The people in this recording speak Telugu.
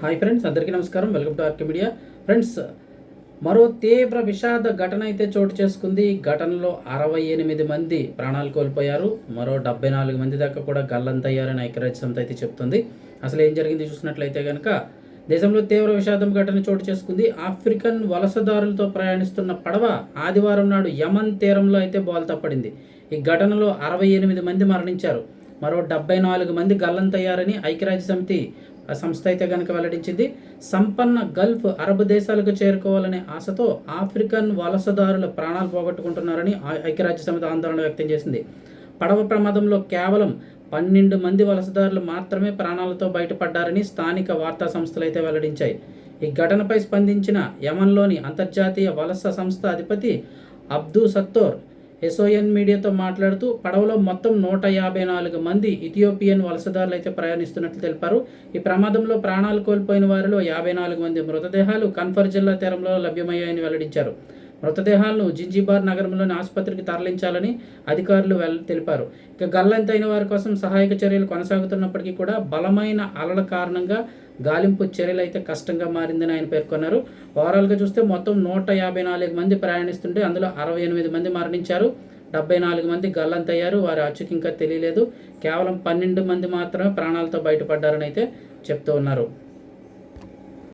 హాయ్ ఫ్రెండ్స్ అందరికీ నమస్కారం. Welcome to RK media. Friends మరో తీవ్ర విషాద ఘటన అయితే చోటు చేసుకుంది. ఈ ఘటనలో అరవై ఎనిమిది మంది ప్రాణాలు కోల్పోయారు. మరో డెబ్బై నాలుగు మంది దాకా కూడా గల్లంతయ్యారని ఐక్యరాజ్య సమితి అయితే చెప్తుంది. అసలు ఏం జరిగింది చూసినట్లయితే కనుక దేశంలో తీవ్ర విషాదం ఘటన చోటు చేసుకుంది. ఆఫ్రికన్ వలసదారులతో ప్రయాణిస్తున్న పడవ ఆదివారం నాడు యమన్ తీరంలో అయితే బోల్తా పడింది ఈ ఘటనలో అరవై ఎనిమిది మంది మరణించారు. మరో డెబ్బై నాలుగు మంది గల్లంతయ్యారని ఐక్యరాజ్య సమితి సంస్థ అయితే కనుక వెల్లడించింది. సంపన్న గల్ఫ్ అరబ్ దేశాలకు చేరుకోవాలనే ఆశతో ఆఫ్రికన్ వలసదారుల ప్రాణాలు పోగొట్టుకుంటున్నారని ఐక్యరాజ్య సమితి ఆందోళన వ్యక్తం చేసింది. పడవ ప్రమాదంలో కేవలం పన్నెండు మంది వలసదారులు మాత్రమే ప్రాణాలతో బయటపడ్డారని స్థానిక వార్తా సంస్థలు అయితే వెల్లడించాయి. ఈ ఘటనపై స్పందించిన యమన్లోని అంతర్జాతీయ వలస సంస్థ అధిపతి అబ్దు సత్తోర్ ఎస్ఓఎన్ మీడియాతో మాట్లాడుతూ పడవలో మొత్తం నూట యాభై నాలుగు మంది ఇథియోపియన్ వలసదారులు అయితే ప్రయాణిస్తున్నట్లు తెలిపారు. ఈ ప్రమాదంలో ప్రాణాలు కోల్పోయిన వారిలో యాభై నాలుగు మంది మృతదేహాలు కన్ఫర్ జిల్లా తీరంలో లభ్యమయ్యాయని వెల్లడించారు. మృతదేహాలను జింజిబార్ నగరంలోని ఆసుపత్రికి తరలించాలని అధికారులు తెలిపారు. ఇక గల్లంతైన వారి కోసం సహాయక చర్యలు కొనసాగుతున్నప్పటికీ కూడా బలమైన అలల కారణంగా గాలింపు చర్యలు అయితే కష్టంగా మారిందని ఆయన పేర్కొన్నారు. ఓవరాల్గా చూస్తే మొత్తం నూట యాభై నాలుగు మంది ప్రయాణిస్తుంటే అందులో అరవై ఎనిమిది మంది మరణించారు. డెబ్బై నాలుగు మంది గల్లంతయ్యారు వారి అచ్చుకి ఇంకా తెలియలేదు. కేవలం పన్నెండు మంది మాత్రమే ప్రాణాలతో బయటపడ్డారని అయితే చెప్తూ ఉన్నారు.